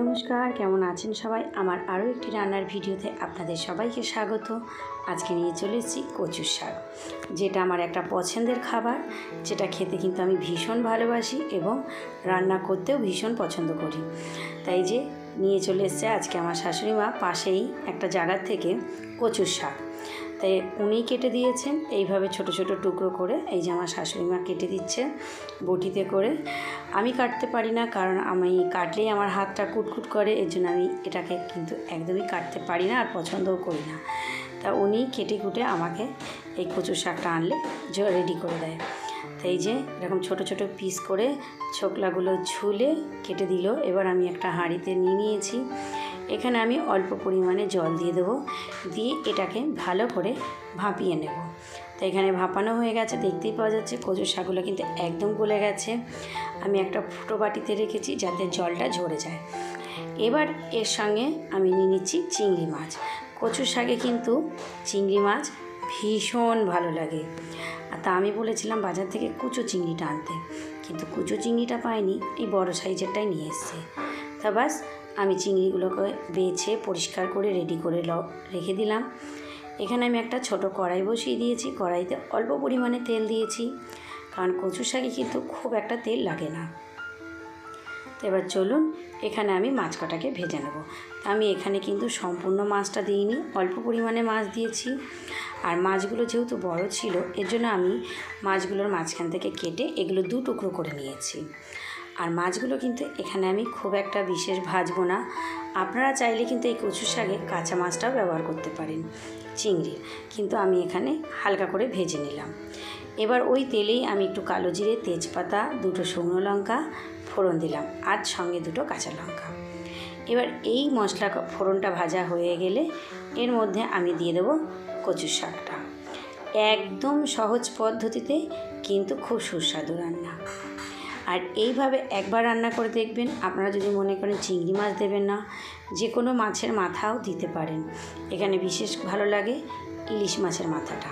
নমস্কার, কেমন আছেন সবাই? আমার আরও একটি রান্নার ভিডিওতে আপনাদের সবাইকে স্বাগত। আজকে নিয়ে চলে এসেছি কচুর শাক, যেটা আমার একটা পছন্দের খাবার, যেটা খেতে কিন্তু আমি ভীষণ ভালোবাসি এবং রান্না করতেও ভীষণ পছন্দ করি। তাই যে নিয়ে চলে এসছে আজকে আমার শাশুড়ি মা পাশেই একটা জায়গার থেকে কচুর শাক। তাই উনি কেটে দিয়েছেন, এইভাবে ছোট ছোট টুকরো করে, এই যে আমার শাশুড়ি মা কেটে দিচ্ছে, বটিতে করে। আমি কাটতে পারি না, কারণ আমি কাটলেই আমার হাতটা কুটকুট করে, এর জন্য আমি এটাকে কিন্তু একদমই কাটতে পারি না আর পছন্দও করি না। তা উনি কেটে কুটে আমাকে এই কচুর শাকটা আনলে রেডি করে দেয়। তো এই যে এরকম ছোট ছোট পিস করে ছোকলাগুলো ঝুলে কেটে দিল। এবার আমি একটা হাঁড়িতে নিয়ে নিয়েছি। এখানে আমি অল্প পরিমাণে জল দিয়ে দেবো। দিয়ে এটাকে ভালো করে ভাপিয়ে নেব। তো এখানে ভাপানো হয়ে গেছে, দেখতেই পাওয়া যাচ্ছে কচুর শাকগুলো কিন্তু একদম গলে গেছে। আমি একটা ফুটো বাটিতে রেখেছি যাতে জলটা ঝরে যায়। এবার এর সঙ্গে আমি নিয়ে নিচ্ছি চিংড়ি মাছ। কচুর শাকে কিন্তু চিংড়ি মাছ ভীষণ ভালো লাগে। তা আমি বলেছিলাম বাজার থেকে কুচো চিংড়িটা আনতে, কিন্তু কুচো চিংড়িটা পাইনি, এই বড় সাইজেরটাই নিয়ে এসছে। তা বাস আমি চিংড়িগুলোকে বেছে পরিষ্কার করে রেডি করে রেখে দিলাম। এখানে আমি একটা ছোট কড়াই বসিয়ে দিয়েছি। কড়াইতে অল্প পরিমাণে তেল দিয়েছি, কারণ কচু শাকে কিন্তু খুব একটা তেল লাগে না। তো এবার চলুন, এখানে আমি মাছ কাটাকে ভেজে নেব। আমি এখানে কিন্তু সম্পূর্ণ মাছটা দিইনি, অল্প পরিমাণে মাছ দিয়েছি। আর মাছগুলো যেহেতু বড় ছিল, এর জন্য আমি মাছগুলোর মাঝখান থেকে কেটে এগুলো দু টুকরো করে নিয়েছি। আর মাছগুলো কিন্তু এখানে আমি খুব একটা বিশেষ ভাজবো না। আপনারা চাইলে কিন্তু এই কচু শাকে কাঁচা মাছটাও ব্যবহার করতে পারেন, চিংড়ি। কিন্তু আমি এখানে হালকা করে ভেজে নিলাম। এবার ওই তেলেই আমি একটু কালো জিরে, তেজপাতা, দুটো শুকনো লঙ্কা ফোড়ন দিলাম আর সঙ্গে দুটো কাঁচা লঙ্কা। এবার এই মশলা ফোড়নটা ভাজা হয়ে গেলে এর মধ্যে আমি দিয়ে দেবো কচুর শাকটা। একদম সহজ পদ্ধতিতে কিন্তু খুব সুস্বাদু রান্না। আর এইভাবে একবার রান্না করে দেখবেন, আপনারা যদি মনে করেন চিংড়ি মাছ দেবেন না যে কোনো মাছের মাথাও দিতে পারেন। এখানে বিশেষ ভালো লাগে ইলিশ মাছের মাথাটা।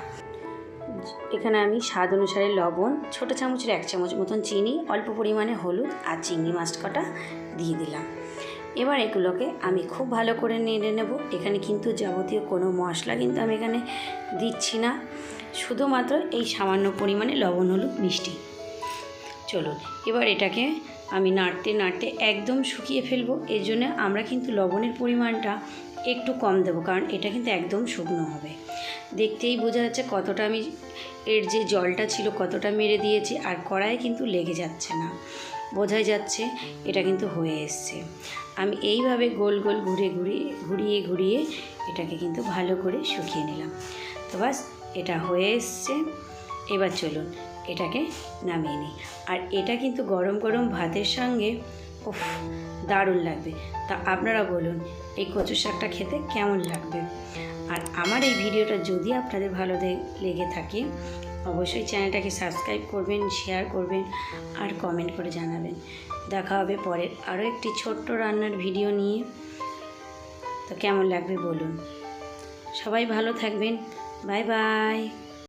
এখানে আমি স্বাদ অনুসারে লবণ, ছোটো চামচের এক চামচ মতন চিনি, অল্প পরিমাণে হলুদ আর চিংড়ি মাছ কটা দিয়ে দিলাম। এবার এগুলোকে আমি খুব ভালো করে নেড়ে নেব। এখানে কিন্তু যাবতীয় কোনো মশলা কিন্তু আমি এখানে দিচ্ছি না। শুধুমাত্র এই সামান্য পরিমাণে লবণ, হলুদ, মিষ্টি। চলুন, এবার এটাকে আমি নাড়তে নাড়তে একদম শুকিয়ে ফেলব। এর জন্য আমরা কিন্তু লবণের পরিমাণটা একটু কম দেবো, কারণ এটা কিন্তু একদম শুকনো হবে। দেখতেই বোঝা যাচ্ছে কতটা আমি এর যে জলটা ছিল কতটা মেরে দিয়েছি, আর কড়াই কিন্তু লেগে যাচ্ছে না। বোঝাই যাচ্ছে এটা কিন্তু হয়ে এসছে। আমি এইভাবে গোল গোল ঘুরে ঘুরিয়ে ঘুরিয়ে ঘুরিয়ে এটাকে কিন্তু ভালো করে শুকিয়ে নিলাম। তো বাস, এটা হয়ে এসছে। এবার চলুন এটাকে নামিয়ে নিই। আর এটা কিন্তু গরম গরম ভাতের সঙ্গে, উফ, দারুণ লাগবে। তা আপনারা বলুন, এই কচু শাকটা খেতে কেমন লাগবে? আর আমার এই ভিডিওটা যদি আপনাদের ভালো লেগে থাকে, অবশ্যই চ্যানেলটাকে সাবস্ক্রাইব করবেন, শেয়ার করবেন, আর কমেন্ট করে জানাবেন। দেখা হবে পরের আরও একটি ছোট্ট রান্নার ভিডিও নিয়ে। তো কেমন লাগবে বলুন। সবাই ভালো থাকবেন। Bye bye.